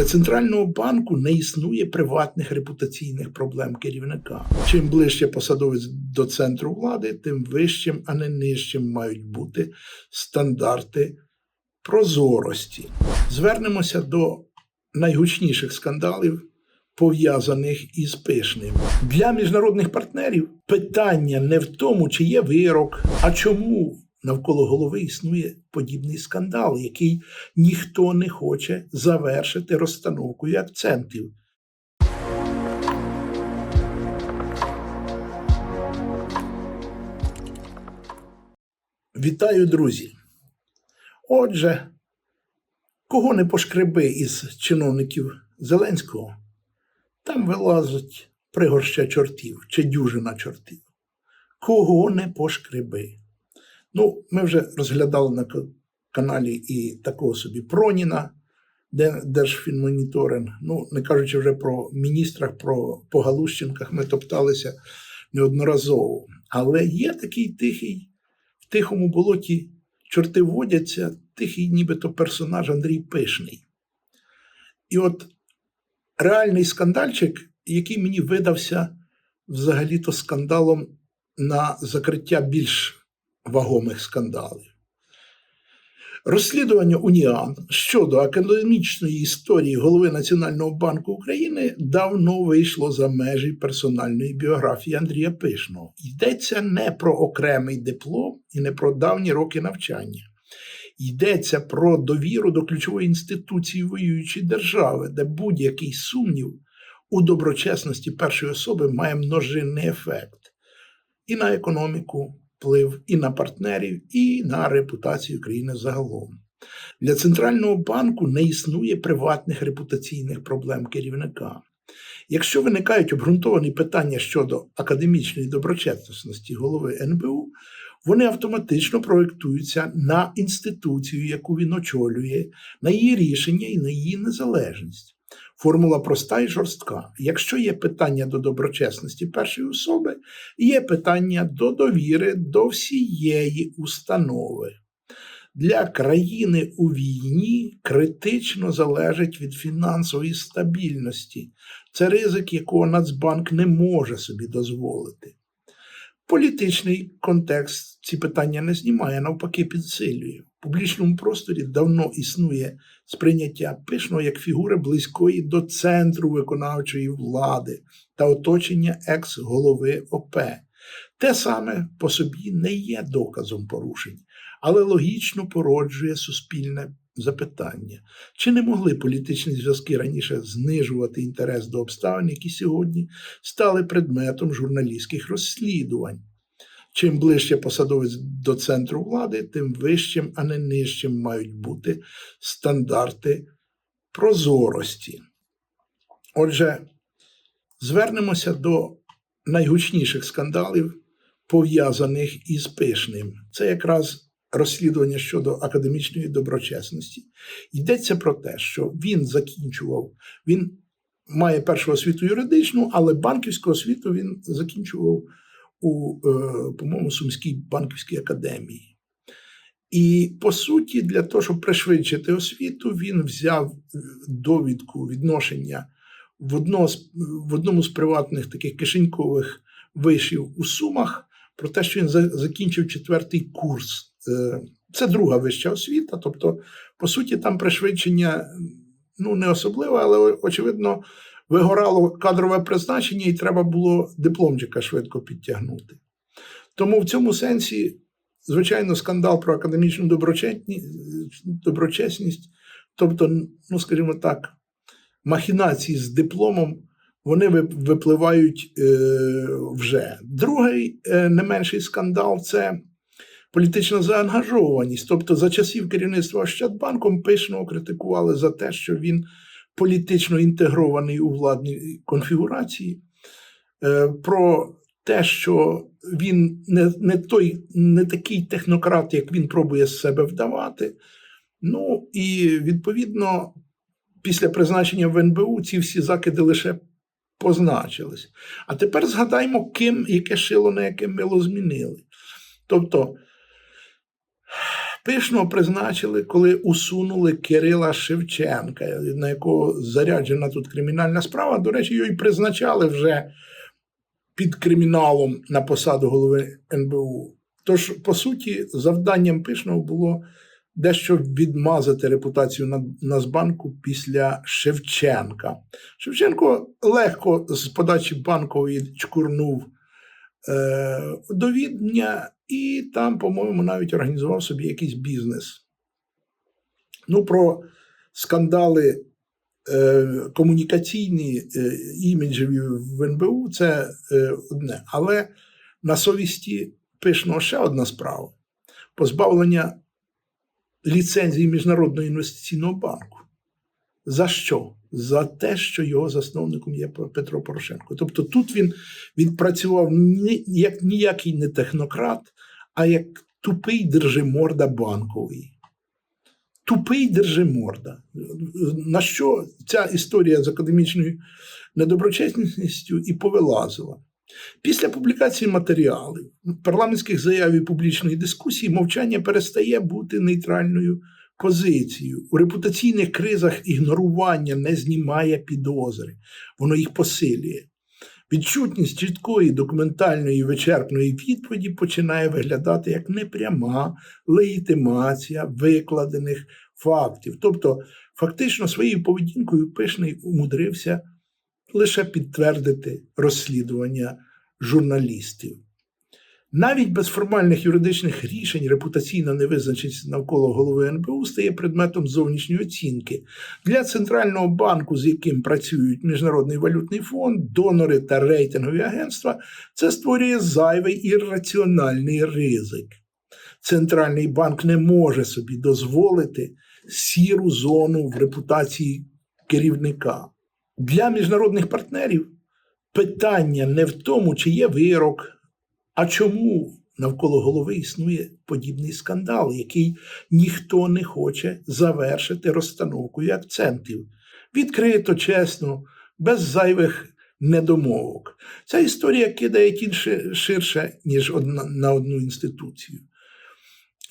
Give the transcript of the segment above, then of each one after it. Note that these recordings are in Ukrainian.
Для центрального банку не існує приватних репутаційних проблем керівника. Чим ближче посадовець до центру влади, тим вищим, а не нижчим мають бути стандарти прозорості. Звернемося до найгучніших скандалів, пов'язаних із пишним. Для міжнародних партнерів питання не в тому, чи є вирок, а чому навколо голови існує подібний скандал, який ніхто не хоче завершити розстановкою акцентів. Вітаю, друзі! Отже, кого не пошкреби із чиновників Зеленського, там вилазить пригорща чортів чи дюжина чортів. Кого не пошкреби. Ну, ми вже розглядали на каналі і такого собі Проніна, де Держфінмоніторинг. Ну, не кажучи вже про міністрах, про по Галущенках ми топталися неодноразово. Але є такий тихий, в тихому болоті чорти водяться, тихий нібито персонаж Андрій Пишний. І от реальний скандальчик, який мені видався взагалі-то скандалом на закриття більш вагомих скандалів. Розслідування УНІАН щодо академічної історії голови Національного банку України давно вийшло за межі персональної біографії Андрія Пишного. Йдеться не про окремий диплом і не про давні роки навчання. Йдеться про довіру до ключової інституції воюючої держави, де будь-який сумнів у доброчесності першої особи має множинний ефект і на економіку вплив, і на партнерів, і на репутацію країни загалом. Для центрального банку не існує приватних репутаційних проблем керівника. Якщо виникають обґрунтовані питання щодо академічної доброчесності голови НБУ, вони автоматично проєктуються на інституцію, яку він очолює, на її рішення і на її незалежність. Формула проста і жорстка. Якщо є питання до доброчесності першої особи, є питання до довіри до всієї установи. Для країни у війні критично залежить від фінансової стабільності. Це ризик, якого Нацбанк не може собі дозволити. Політичний контекст ці питання не знімає, навпаки, підсилює. В публічному просторі давно існує сприйняття пишного як фігури близької до центру виконавчої влади та оточення екс-голови ОП. Те саме по собі не є доказом порушень, але логічно породжує суспільне запитання. Чи не могли політичні зв'язки раніше знижувати інтерес до обставин, які сьогодні стали предметом журналістських розслідувань? Чим ближче посадовець до центру влади, тим вищим, а не нижчим мають бути стандарти прозорості. Отже, звернемося до найгучніших скандалів, пов'язаних із пишним. Це якраз розслідування щодо академічної доброчесності. Йдеться про те, що він закінчував, він має першу освіту юридичну, але банківську освіту він закінчував у, е, по-моєму, Сумській банківській академії. І по суті, для того, щоб пришвидшити освіту, він взяв е, довідку відношення в, одно в одному з приватних таких кишенькових вишів у Сумах про те, що він за- закінчив четвертий курс. Е, Це друга вища освіта. Тобто, по суті, там пришвидшення ну, не особливе, але очевидно, вигорало кадрове призначення, і треба було дипломчика швидко підтягнути. Тому в цьому сенсі, звичайно, скандал про академічну доброчесність, тобто, ну, скажімо так, махінації з дипломом, вони випливають е, вже. Другий е, не менший скандал це політична заангажованість. Тобто, за часів керівництва Ощадбанком пишно критикували за те, що він політично інтегрований у владній конфігурації, е, про те, що він не, не той, не такий технократ, як він пробує з себе вдавати. Ну і відповідно, після призначення в НБУ ці всі закиди лише позначились. А тепер згадаймо, ким яке шило на яке мило змінили. Тобто Пишного призначили, коли усунули Кирила Шевченка, на якого заряджена тут кримінальна справа. До речі, його і призначали вже під криміналом на посаду голови НБУ. Тож, по суті, завданням Пишного було дещо відмазати репутацію На- Нацбанку після Шевченка. Шевченко легко з подачі банкової чкурнув е, до Відня і там, по-моєму, навіть організував собі якийсь бізнес. Ну, про скандали е, комунікаційні е, іміджеві в НБУ це е, одне. Але на совісті пишно ще одна справа: позбавлення ліцензії Міжнародного інвестиційного банку. За що? За те, що його засновником є Петро Порошенко. Тобто тут він відпрацював ні, як ніякий не технократ, а як тупий держиморда банковий. Тупий держиморда. На що ця історія з академічною недоброчесністю і повилазила? Після публікації матеріалів, парламентських заяв і публічної дискусії мовчання перестає бути нейтральною позицією. У репутаційних кризах ігнорування не знімає підозри, воно їх посилює. Відчутність чіткої документальної вичерпної відповіді починає виглядати як непряма легітимація викладених фактів. Тобто, фактично, своєю поведінкою пишний умудрився лише підтвердити розслідування журналістів. Навіть без формальних юридичних рішень репутаційна невизначеність навколо голови НБУ стає предметом зовнішньої оцінки для центрального банку, з яким працюють Міжнародний валютний фонд, донори та рейтингові агентства. Це створює зайвий і раціональний ризик. Центральний банк не може собі дозволити сіру зону в репутації керівника. Для міжнародних партнерів питання не в тому, чи є вирок, а чому навколо голови існує подібний скандал, який ніхто не хоче завершити розстановкою акцентів. Відкрито, чесно, без зайвих недомовок. Ця історія кидає тінь ширше, ніж на одну інституцію.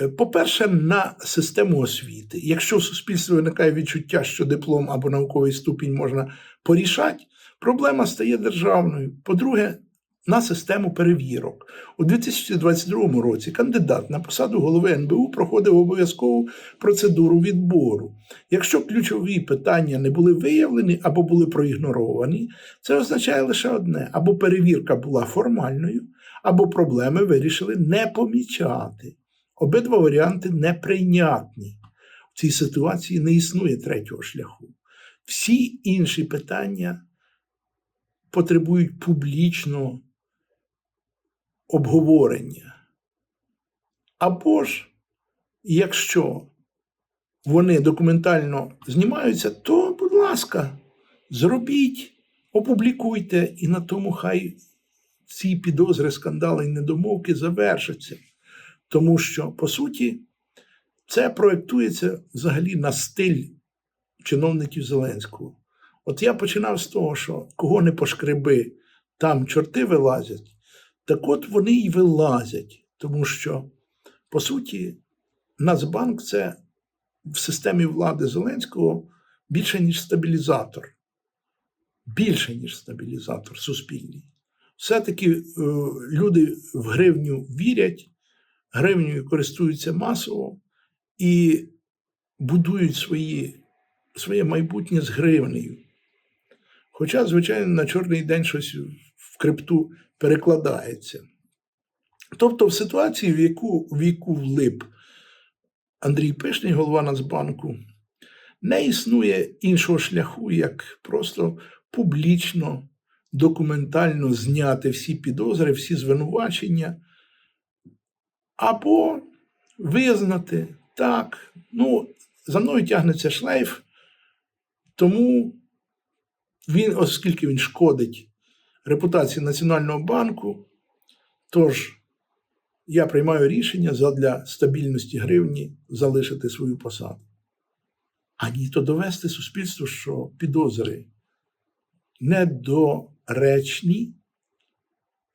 Е, По-перше, на систему освіти. Якщо в суспільстві виникає відчуття, що диплом або науковий ступінь можна порішати, проблема стає державною. По-друге, на систему перевірок. У 2022 році кандидат на посаду голови НБУ проходив обов'язкову процедуру відбору. Якщо ключові питання не були виявлені або були проігноровані, це означає лише одне: або перевірка була формальною, або проблеми вирішили не помічати. Обидва варіанти неприйнятні. В цій ситуації не існує третього шляху. Всі інші питання потребують публічного обговорення. Або ж, якщо вони документально знімаються, то, будь ласка, зробіть, опублікуйте, і на тому хай ці підозри, скандали і недомовки завершаться. Тому що, по суті, це проєктується взагалі на стиль чиновників Зеленського. От я починав з того, що кого не пошкреби, там чорти вилазять, так от вони й вилазять, тому що, по суті, Нацбанк це в системі влади Зеленського більше, ніж стабілізатор. Більше, ніж стабілізатор суспільний. Все-таки е, люди в гривню вірять, гривнею користуються масово і будують свої, своє майбутнє з гривнею. Хоча, звичайно, на чорний день щось в крипту перекладається. Тобто, в ситуації, в яку, в яку влип Андрій Пишний, голова Нацбанку, не існує іншого шляху, як просто публічно, документально зняти всі підозри, всі звинувачення, або визнати так, ну, за мною тягнеться шлейф, тому він, оскільки він шкодить репутації Національного банку, тож я приймаю рішення задля стабільності гривні залишити свою посаду. А ні, то довести суспільству, що підозри недоречні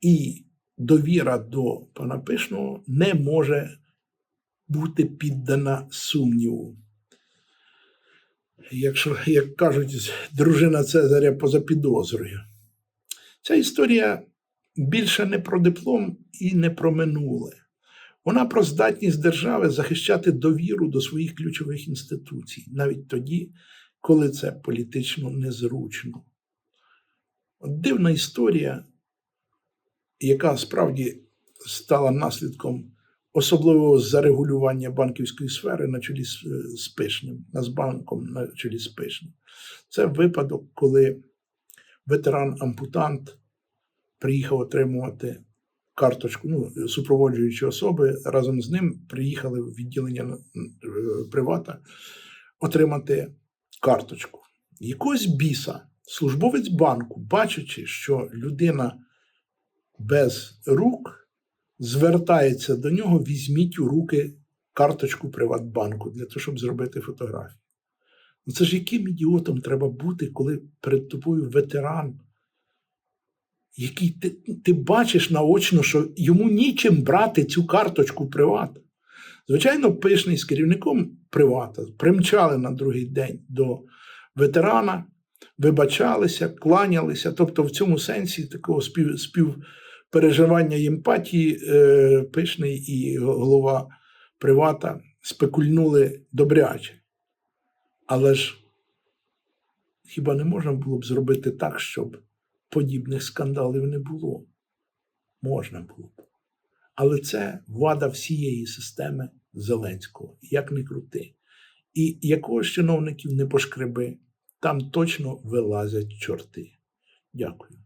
і довіра до пана Пишного не може бути піддана сумніву. Якщо, як кажуть, дружина Цезаря поза підозрою. Ця історія більше не про диплом і не про минуле. Вона про здатність держави захищати довіру до своїх ключових інституцій, навіть тоді, коли це політично незручно. От дивна історія, яка справді стала наслідком особливого зарегулювання банківської сфери на чолі з, з Пишним, Нацбанком на чолі з Пишним. Це випадок, коли ветеран-ампутант приїхав отримувати карточку, ну, супроводжуючі особи разом з ним приїхали в відділення е, привата отримати карточку. Якогось біса, службовець банку, бачачи, що людина без рук звертається до нього, візьміть у руки карточку Приватбанку для того, щоб зробити фотографію. Ну це ж яким ідіотом треба бути, коли перед тобою ветеран, який ти, ти бачиш наочно, що йому нічим брати цю карточку приват. Звичайно, пишний з керівником привата примчали на другий день до ветерана, вибачалися, кланялися. Тобто, в цьому сенсі такого спів, співпереживання і емпатії е, пишний і голова привата спекульнули добряче. Але ж хіба не можна було б зробити так, щоб подібних скандалів не було? Можна було б. Але це вада всієї системи Зеленського, як не крути. І якого чиновників не пошкреби, там точно вилазять чорти. Дякую.